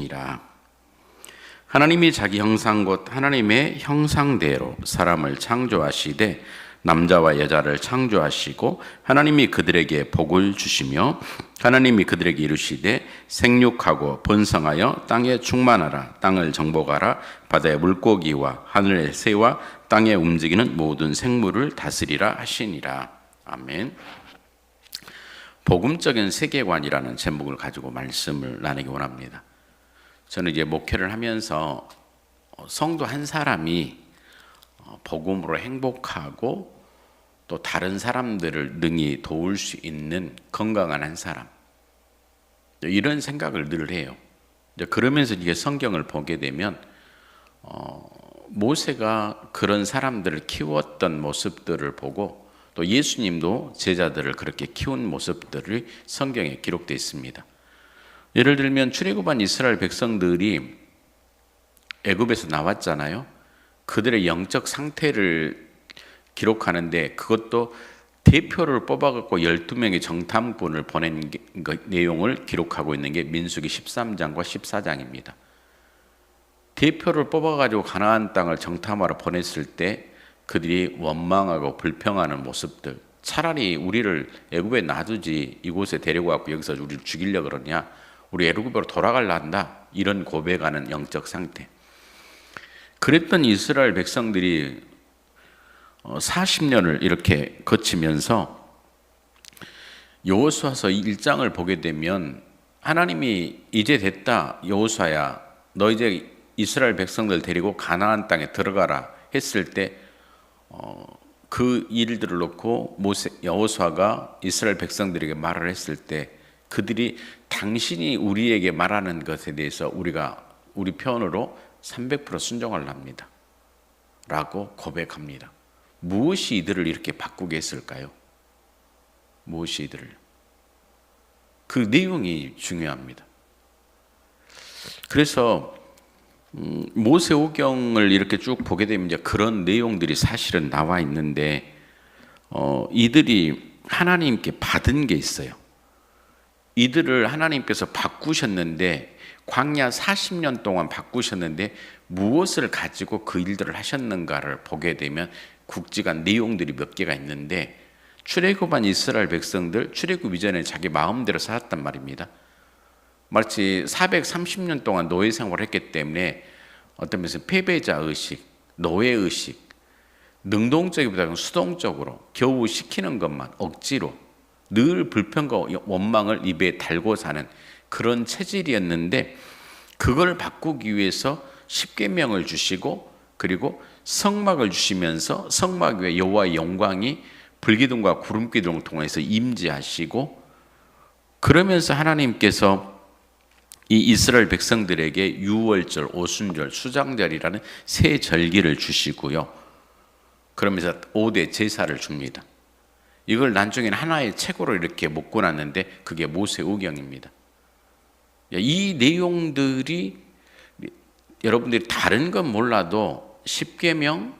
이라 하나님이 자기 형상 곧 하나님의 형상대로 사람을 창조하시되 남자와 여자를 창조하시고 하나님이 그들에게 복을 주시며 하나님이 그들에게 이르시되 생육하고 번성하여 땅에 충만하라 땅을 정복하라 바다의 물고기와 하늘의 새와 땅에 움직이는 모든 생물을 다스리라 하시니라 아멘. 복음적인 세계관이라는 제목을 가지고 말씀을 나누기 원합니다. 저는 이제 목회를 하면서 어, 성도 한 사람이 어, 복음으로 행복하고 또 다른 사람들을 능히 도울 수 있는 건강한 한 사람 이런 생각을 늘 해요. 그러면서 이게 성경을 보게 되면 어, 모세가 그런 사람들을 키웠던 모습들을 보고 또 예수님도 제자들을 그렇게 키운 모습들이 성경에 기록되어 있습니다. 예를 들면 출애굽한 이스라엘 백성들이 애굽에서 나왔잖아요. 그들의 영적 상태를 기록하는데 그것도 대표를 뽑아갖고 12명의 정탐꾼을 보낸 내용을 기록하고 있는 게 민수기 13장과 14장입니다. 대표를 뽑아가지고 가나안 땅을 정탐하러 보냈을 때 그들이 원망하고 불평하는 모습들 차라리 우리를 애굽에 놔두지 이곳에 데리고 왔고 여기서 우리를 죽이려 그러냐 우리 애굽으로 돌아갈라 한다. 이런 고백하는 영적 상태. 그랬던 이스라엘 백성들이 40년을 어, 이렇게 거치면서 여호수아서 1장을 보게 되면 하나님이 이제 됐다 여호수아야 너 이제 이스라엘 백성들 데리고 가나안 땅에 들어가라 했을 때 어, 그 일들을 놓고 여호수아가 이스라엘 백성들에게 말을 했을 때 그들이 당신이 우리에게 말하는 것에 대해서 우리가 우리 편으로 300% 순종을 합니다. 라고 고백합니다. 무엇이 이들을 이렇게 바꾸게 했을까요? 무엇이 이들을? 그 내용이 중요합니다. 그래서 음, 모세오경을 이렇게 쭉 보게 되면 이제 그런 내용들이 사실은 나와 있는데 어, 이들이 하나님께 받은 게 있어요. 이들을 하나님께서 바꾸셨는데 광야 40년 동안 바꾸셨는데 무엇을 가지고 그 일들을 하셨는가를 보게 되면 국지간 내용들이 몇 개가 있는데 출애굽한 이스라엘 백성들 출애굽 이전에 자기 마음대로 살았단 말입니다. 마치 430년 동안 노예 생활을 했기 때문에 어떤 면에서 패배자 의식, 노예 의식, 능동적이보다는 수동적으로 겨우 시키는 것만 억지로 늘 불평과 원망을 입에 달고 사는 그런 체질이었는데 그걸 바꾸기 위해서 십계명을 주시고 그리고 성막을 주시면서 성막 위에 여호와의 영광이 불기둥과 구름기둥을 통해서 임재하시고 그러면서 하나님께서 이 이스라엘 백성들에게 유월절, 오순절, 수장절이라는 세 절기를 주시고요. 그러면서 5대 제사를 줍니다. 이걸 나중에는 하나의 책으로 이렇게 묶어놨는데 그게 모세오경입니다. 이 내용들이 여러분들이 다른 건 몰라도 십계명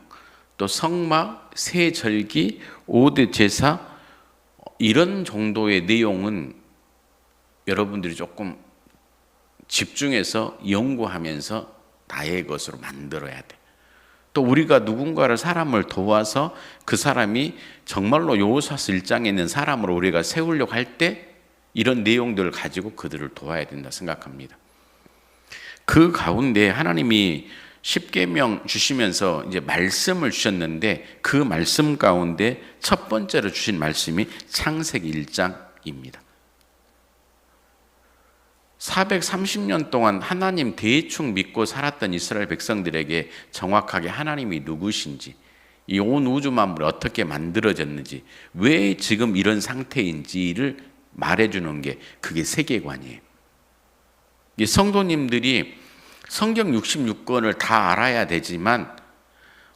또 성막, 세절기, 5대 제사 이런 정도의 내용은 여러분들이 조금 집중해서 연구하면서 나의 것으로 만들어야 돼. 또 우리가 누군가를 사람을 도와서 그 사람이 정말로 요호사스 일장에 있는 사람으로 우리가 세우려고 할 때 이런 내용들을 가지고 그들을 도와야 된다 생각합니다. 그 가운데 하나님이 십계명 주시면서 이제 말씀을 주셨는데 그 말씀 가운데 첫 번째로 주신 말씀이 창세기 1장입니다. 430년 동안 하나님 대충 믿고 살았던 이스라엘 백성들에게 정확하게 하나님이 누구신지, 이 온 우주 만물이 어떻게 만들어졌는지, 왜 지금 이런 상태인지를 말해주는 게 그게 세계관이에요. 이 성도님들이 성경 66권을 다 알아야 되지만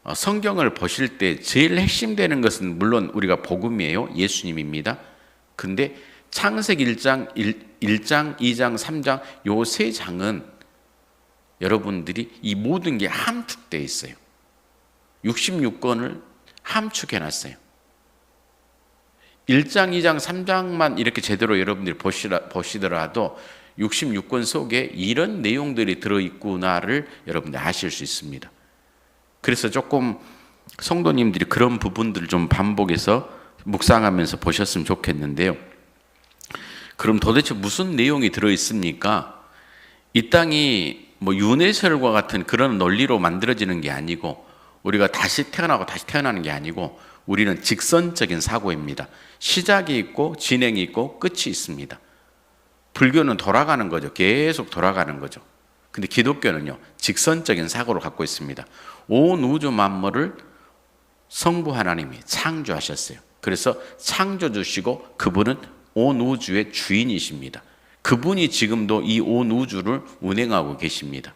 어, 성경을 보실 때 제일 핵심되는 것은 물론 우리가 복음이에요. 예수님입니다. 근데 창세기 1장, 1, 장 2장, 3장 요 세 장은 여러분들이 이 모든 게 함축되어 있어요. 66권을 함축해 놨어요. 1장, 2장, 3장만 이렇게 제대로 여러분들이 보시더라도 66권 속에 이런 내용들이 들어있구나를 여러분들 아실 수 있습니다. 그래서 조금 성도님들이 그런 부분들을 좀 반복해서 묵상하면서 보셨으면 좋겠는데요. 그럼 도대체 무슨 내용이 들어 있습니까? 이 땅이 뭐 윤회설과 같은 그런 논리로 만들어지는 게 아니고 우리가 다시 태어나고 다시 태어나는 게 아니고 우리는 직선적인 사고입니다. 시작이 있고 진행이 있고 끝이 있습니다. 불교는 돌아가는 거죠. 계속 돌아가는 거죠. 근데 기독교는요, 직선적인 사고를 갖고 있습니다. 온 우주 만물을 성부 하나님이 창조하셨어요. 그래서 창조주시고 그분은 온 우주의 주인이십니다. 그분이 지금도 이 온 우주를 운행하고 계십니다.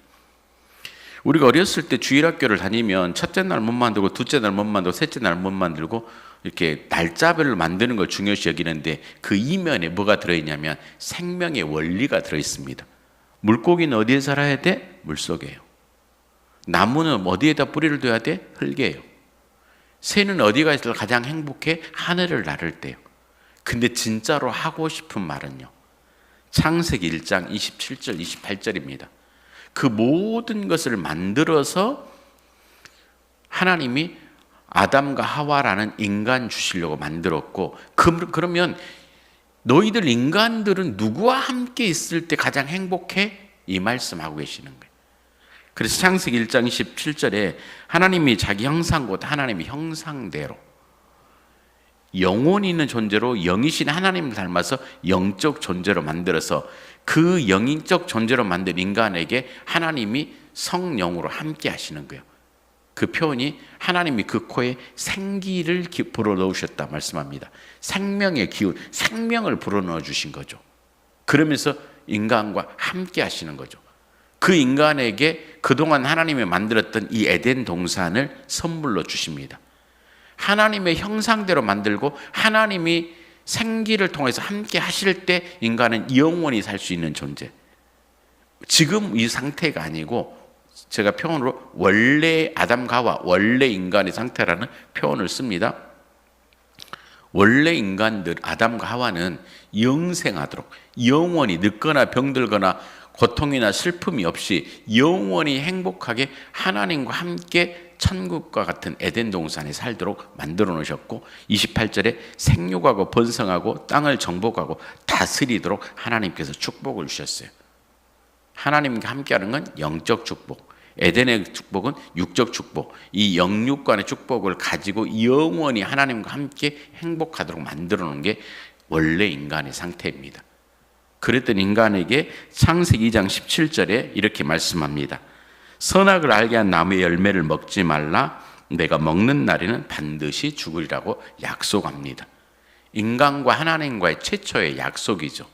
우리가 어렸을 때 주일학교를 다니면 첫째 날 못 만들고 둘째 날 못 만들고 셋째 날 못 만들고 이렇게 날짜별을 만드는 걸 중요시 여기는데 그 이면에 뭐가 들어있냐면 생명의 원리가 들어있습니다. 물고기는 어디에 살아야 돼? 물속에요. 나무는 어디에다 뿌리를 둬야 돼? 흙에요. 새는 어디가 가장 행복해? 하늘을 나를 때요. 근데 진짜로 하고 싶은 말은요. 창세기 1장 27절, 28절입니다. 그 모든 것을 만들어서 하나님이 아담과 하와라는 인간 주시려고 만들었고 그, 그러면 너희들 인간들은 누구와 함께 있을 때 가장 행복해? 이 말씀하고 계시는 거예요. 그래서 창세기 1장 27절에 하나님이 자기 형상 곧 하나님의 형상대로 영혼이 있는 존재로 영이신 하나님을 닮아서 영적 존재로 만들어서 그 영적 존재로 만든 인간에게 하나님이 성령으로 함께 하시는 거예요. 그 표현이 하나님이 그 코에 생기를 불어넣으셨다 말씀합니다. 생명의 기운, 생명을 불어넣어 주신 거죠. 그러면서 인간과 함께 하시는 거죠. 그 인간에게 그동안 하나님이 만들었던 이 에덴 동산을 선물로 주십니다. 하나님의 형상대로 만들고 하나님이 생기를 통해서 함께 하실 때 인간은 영원히 살 수 있는 존재. 지금 이 상태가 아니고 제가 표현으로 원래 아담가와 원래 인간의 상태라는 표현을 씁니다. 원래 인간들 아담과 하와는 영생하도록 영원히 늙거나 병들거나 고통이나 슬픔이 없이 영원히 행복하게 하나님과 함께 천국과 같은 에덴 동산에 살도록 만들어 놓으셨고 28절에 생육하고 번성하고 땅을 정복하고 다스리도록 하나님께서 축복을 주셨어요. 하나님과 함께하는 건 영적 축복. 에덴의 축복은 육적 축복. 이 영육간의 축복을 가지고 영원히 하나님과 함께 행복하도록 만들어 놓은 게 원래 인간의 상태입니다. 그랬던 인간에게 창세기 2장 17절에 이렇게 말씀합니다. 선악을 알게 한 나무의 열매를 먹지 말라. 내가 먹는 날에는 반드시 죽으리라고 약속합니다. 인간과 하나님과의 최초의 약속이죠.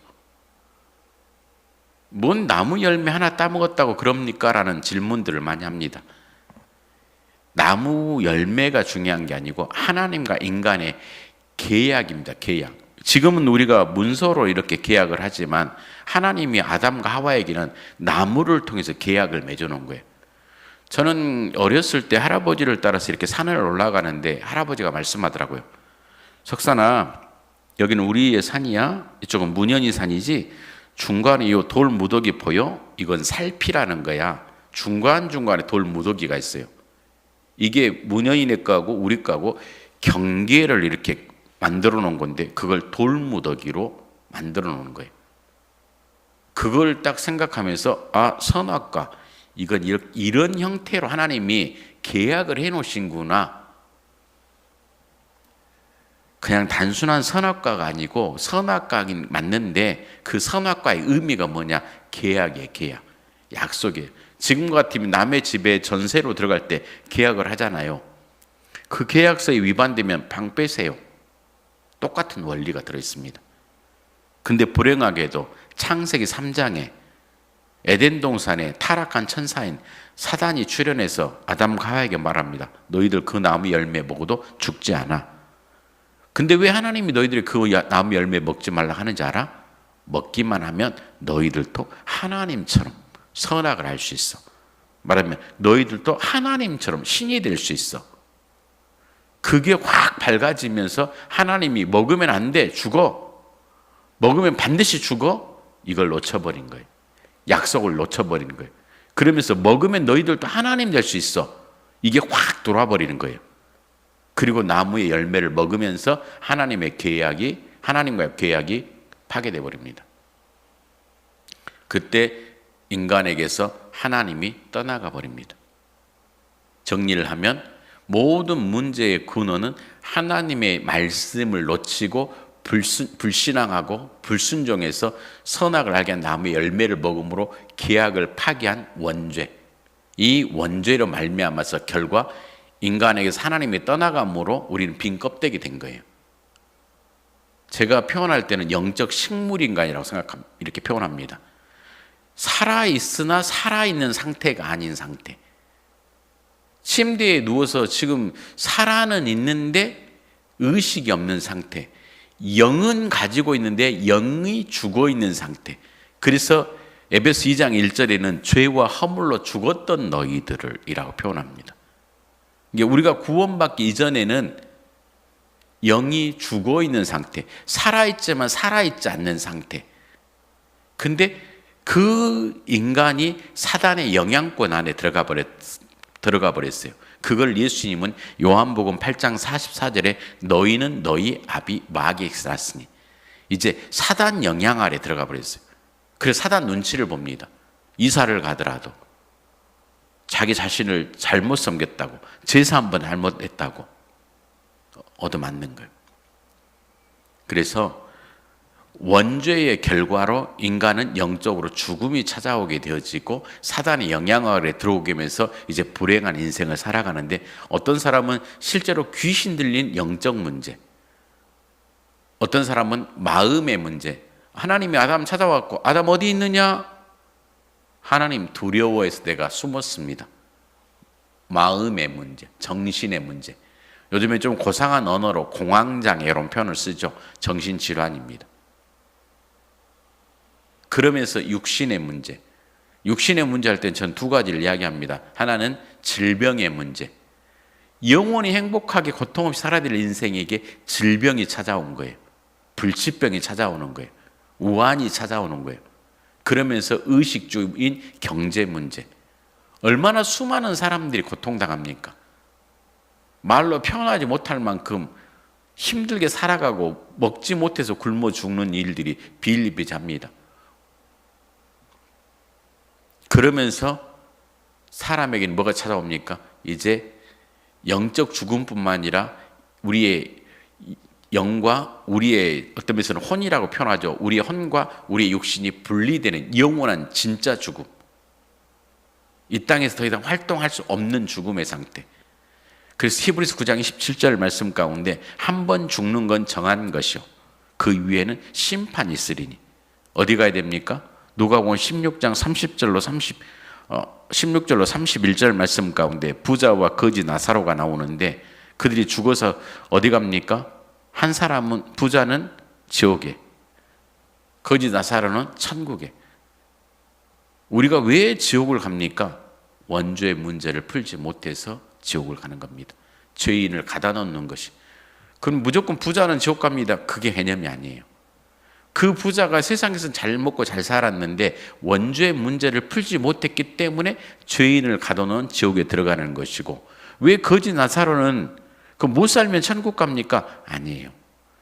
뭔 나무 열매 하나 따먹었다고 그럽니까? 라는 질문들을 많이 합니다. 나무 열매가 중요한 게 아니고 하나님과 인간의 계약입니다. 계약. 지금은 우리가 문서로 이렇게 계약을 하지만 하나님이 아담과 하와에게는 나무를 통해서 계약을 맺어 놓은 거예요. 저는 어렸을 때 할아버지를 따라서 이렇게 산을 올라가는데 할아버지가 말씀하더라고요. 석산아, 여기는 우리의 산이야. 이쪽은 문현이 산이지. 중간에 이 돌 무더기 보여? 이건 살피라는 거야. 중간중간에 돌 무더기가 있어요. 이게 문현이네 거하고 우리 거하고 경계를 이렇게 만들어 놓은 건데 그걸 돌 무더기로 만들어 놓은 거예요. 그걸 딱 생각하면서 아, 선악과 이건 이런 형태로 하나님이 계약을 해 놓으신구나. 그냥 단순한 선악과가 아니고 선악과긴 맞는데 그 선악과의 의미가 뭐냐? 계약이에요, 계약. 약속이에요. 지금 같으면 남의 집에 전세로 들어갈 때 계약을 하잖아요. 그 계약서에 위반되면 방 빼세요. 똑같은 원리가 들어 있습니다. 근데 불행하게도 창세기 3장에 에덴 동산에 타락한 천사인 사단이 출현해서 아담과 하와에게 말합니다. 너희들 그 나무 열매 먹어도 죽지 않아. 근데 왜 하나님이 너희들이 그 나무 열매 먹지 말라 하는지 알아? 먹기만 하면 너희들도 하나님처럼 선악을 할수 있어. 말하면 너희들도 하나님처럼 신이 될 수 있어. 그게 확 밝아지면서 하나님이 먹으면 안 돼, 죽어. 먹으면 반드시 죽어. 이걸 놓쳐버린 거예요. 약속을 놓쳐버린 거예요. 그러면서 먹으면 너희들도 하나님 될 수 있어. 이게 확 돌아 버리는 거예요. 그리고 나무의 열매를 먹으면서 하나님의 계약이 하나님과의 계약이 파괴돼 버립니다. 그때 인간에게서 하나님이 떠나가 버립니다. 정리를 하면 모든 문제의 근원은 하나님의 말씀을 놓치고 불순, 불신앙하고 불순종해서 선악을 알게 한 나무의 열매를 먹음으로 계약을 파기한 원죄. 이 원죄로 말미암아서 결과 인간에게서 하나님이 떠나감으로 우리는 빈 껍데기 된 거예요. 제가 표현할 때는 영적 식물 인간이라고 생각합니다. 이렇게 표현합니다. 살아 있으나 살아 있는 상태가 아닌 상태. 침대에 누워서 지금 살아는 있는데 의식이 없는 상태. 영은 가지고 있는데 영이 죽어 있는 상태. 그래서 에베소 2장 1절에는 죄와 허물로 죽었던 너희들을이라고 표현합니다. 이게 우리가 구원받기 이전에는 영이 죽어 있는 상태, 살아있지만 살아있지 않는 상태. 근데 그 인간이 사단의 영향권 안에 들어가 버렸, 들어가 버렸어요. 그걸 예수님은 요한복음 8장 44절에 너희는 너희 아비 났으니 이제 사단 영향 아래 들어가 버렸어요. 그래서 사단 눈치를 봅니다. 이사를 가더라도 자기 자신을 잘못 섬겼다고 제사 한 번 잘못했다고 얻어맞는 거예요. 그래서 원죄의 결과로 인간은 영적으로 죽음이 찾아오게 되어지고 사단의 영향 아래 들어오게 하면서 이제 불행한 인생을 살아가는데 어떤 사람은 실제로 귀신 들린 영적 문제, 어떤 사람은 마음의 문제. 하나님이 아담 찾아왔고 아담 어디 있느냐? 하나님 두려워해서 내가 숨었습니다. 마음의 문제, 정신의 문제. 요즘에 좀 고상한 언어로 공황장애 이런 표현을 쓰죠. 정신질환입니다. 그러면서 육신의 문제. 육신의 문제 할 땐 전 두 가지를 이야기합니다. 하나는 질병의 문제. 영원히 행복하게 고통 없이 살아야 될 인생에게 질병이 찾아온 거예요. 불치병이 찾아오는 거예요. 우환이 찾아오는 거예요. 그러면서 의식주인 경제 문제. 얼마나 수많은 사람들이 고통당합니까? 말로 표현하지 못할 만큼 힘들게 살아가고 먹지 못해서 굶어 죽는 일들이 비일비재합니다. 그러면서 사람에게는 뭐가 찾아옵니까? 이제 영적 죽음뿐만 아니라 우리의 영과 우리의 어떤 면에서는 혼이라고 표현하죠. 우리의 혼과 우리의 육신이 분리되는 영원한 진짜 죽음. 이 땅에서 더 이상 활동할 수 없는 죽음의 상태. 그래서 히브리서 9장 17절 말씀 가운데 한 번 죽는 건 정한 것이요. 그 위에는 심판이 있으리니. 어디 가야 됩니까? 누가복음 16장 30절로 30 어, 16절로 31절 말씀 가운데 부자와 거지 나사로가 나오는데 그들이 죽어서 어디 갑니까? 한 사람은 부자는 지옥에 거지 나사로는 천국에 우리가 왜 지옥을 갑니까? 원죄의 문제를 풀지 못해서 지옥을 가는 겁니다. 죄인을 가다 놓는 것이. 그럼 무조건 부자는 지옥 갑니다. 그게 개념이 아니에요. 그 부자가 세상에서 잘 먹고 잘 살았는데 원죄의 문제를 풀지 못했기 때문에 죄인을 가둬놓은 지옥에 들어가는 것이고 왜 거지 나사로는 그 못 살면 천국 갑니까? 아니에요.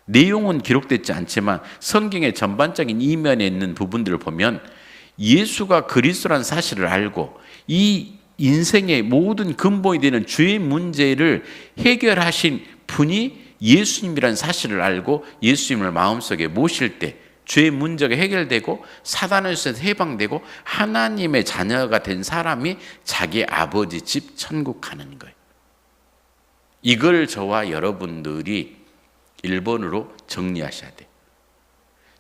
내용은 기록되지 않지만 성경의 전반적인 이면에 있는 부분들을 보면 예수가 그리스도란 사실을 알고 이 인생의 모든 근본이 되는 죄의 문제를 해결하신 분이 예수님이라는 사실을 알고 예수님을 마음속에 모실 때 죄의 문제가 해결되고 사단에서 해방되고 하나님의 자녀가 된 사람이 자기 아버지 집 천국 가는 거예요. 이걸 저와 여러분들이 1번으로 정리하셔야 돼요.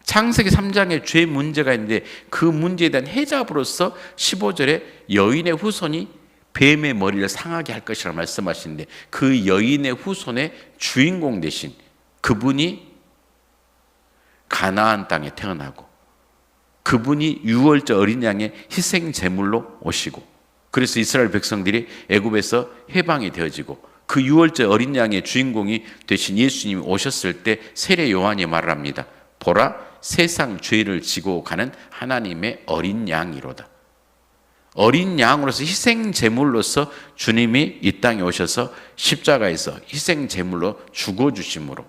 창세기 3장에 죄 문제가 있는데 그 문제에 대한 해답으로서 15절에 여인의 후손이 뱀의 머리를 상하게 할 것이라 말씀하시는데 그 여인의 후손의 주인공 대신 그분이 가나안 땅에 태어나고 그분이 유월절 어린 양의 희생 제물로 오시고 그래서 이스라엘 백성들이 애굽에서 해방이 되어지고 그 6월절 어린 양의 주인공이 되신 예수님이 오셨을 때 세례 요한이 말을 합니다. 보라 세상 죄를 지고 가는 하나님의 어린 양이로다. 어린 양으로서 희생 제물로서 주님이 이 땅에 오셔서 십자가에서 희생 제물로 죽어 주심으로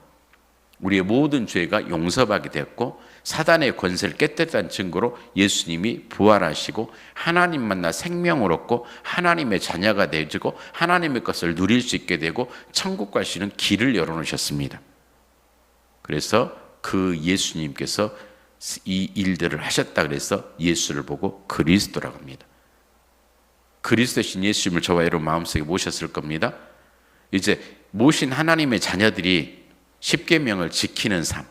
우리의 모든 죄가 용서받게 되었고 사단의 권세를 깨뜨렸다는 증거로 예수님이 부활하시고 하나님 만나 생명을 얻고 하나님의 자녀가 되고 하나님의 것을 누릴 수 있게 되고 천국 갈 수 있는 길을 열어놓으셨습니다. 그래서 그 예수님께서 이 일들을 하셨다 그래서 예수를 보고 그리스도라고 합니다. 그리스도신 예수님을 저와 여러분 마음속에 모셨을 겁니다. 이제 모신 하나님의 자녀들이 십계명을 지키는 삶,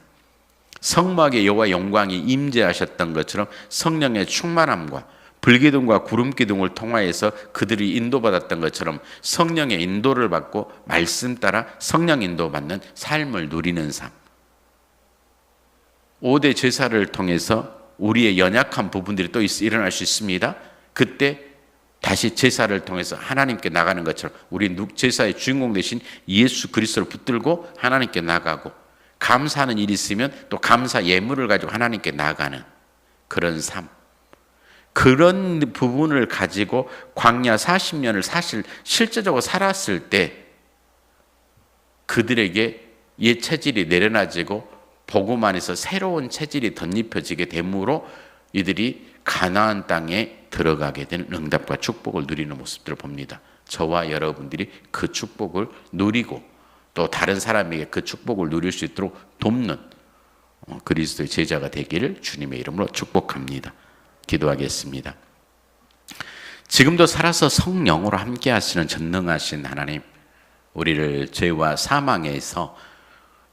성막의 여호와 영광이 임재하셨던 것처럼 성령의 충만함과 불기둥과 구름기둥을 통하여서 그들이 인도받았던 것처럼 성령의 인도를 받고 말씀 따라 성령 인도받는 삶을 누리는 삶. 5대 제사를 통해서 우리의 연약한 부분들이 또 있- 일어날 수 있습니다. 그때 다시 제사를 통해서 하나님께 나가는 것처럼 우리 누- 제사의 주인공 되신 예수 그리스도를 붙들고 하나님께 나가고 감사하는 일이 있으면 또 감사 예물을 가지고 하나님께 나가는 그런 삶. 그런 부분을 가지고 광야 40년을 사실 실제적으로 살았을 때 그들에게 옛 체질이 내려놔지고 복음 안에서 새로운 체질이 덧입혀지게 되므로 이들이 가나안 땅에 들어가게 된 응답과 축복을 누리는 모습들을 봅니다. 저와 여러분들이 그 축복을 누리고 또 다른 사람에게 그 축복을 누릴 수 있도록 돕는 어, 그리스도의 제자가 되기를 주님의 이름으로 축복합니다. 기도하겠습니다. 지금도 살아서 성령으로 함께 하시는 전능하신 하나님, 우리를 죄와 사망에서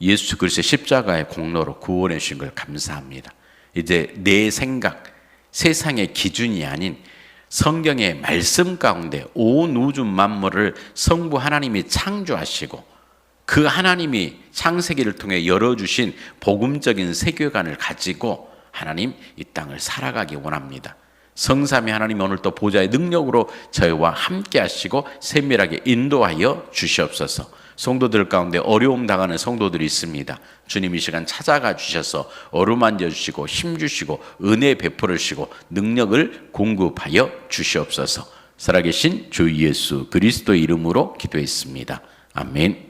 예수 그리스도의 십자가의 공로로 구원해 주신 걸 감사합니다. 이제 내 생각, 세상의 기준이 아닌 성경의 말씀 가운데 온 우주 만물을 성부 하나님이 창조하시고 그 하나님이 창세기를 통해 열어주신 복음적인 세계관을 가지고 하나님 이 땅을 살아가기 원합니다. 성삼위 하나님 오늘 또 보좌의 능력으로 저희와 함께 하시고 세밀하게 인도하여 주시옵소서. 성도들 가운데 어려움 당하는 성도들이 있습니다. 주님 이 시간 찾아가 주셔서 어루만져 주시고 힘 주시고 은혜 베풀어 주시고 능력을 공급하여 주시옵소서. 살아계신 주 예수 그리스도 이름으로 기도했습니다. 아멘.